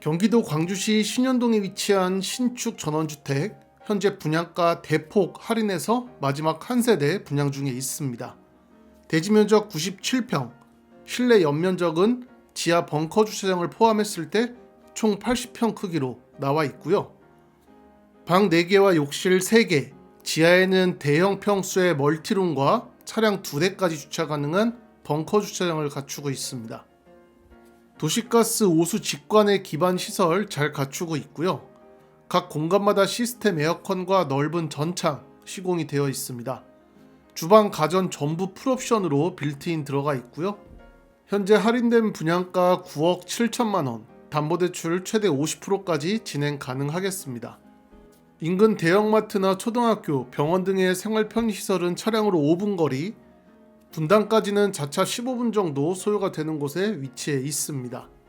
경기도 광주시 신현동에 위치한 신축 전원주택 현재 분양가 대폭 할인해서 마지막 한 세대 분양 중에 있습니다. 대지 면적 97평, 실내 연면적은 지하 벙커 주차장을 포함했을 때 총 80평 크기로 나와 있고요. 방 4개와 욕실 3개, 지하에는 대형 평수의 멀티룸과 차량 2대까지 주차 가능한 벙커 주차장을 갖추고 있습니다. 도시가스 오수 직관의 기반 시설 잘 갖추고 있고요. 각 공간마다 시스템 에어컨과 넓은 전창 시공이 되어 있습니다. 주방 가전 전부 풀옵션으로 빌트인 들어가 있고요. 현재 할인된 분양가 9억 7천만 원, 담보대출 최대 50%까지 진행 가능하겠습니다. 인근 대형마트나 초등학교, 병원 등의 생활 편의시설은 차량으로 5분 거리, 분당까지는 자차 15분 정도 소요가 되는 곳에 위치해 있습니다.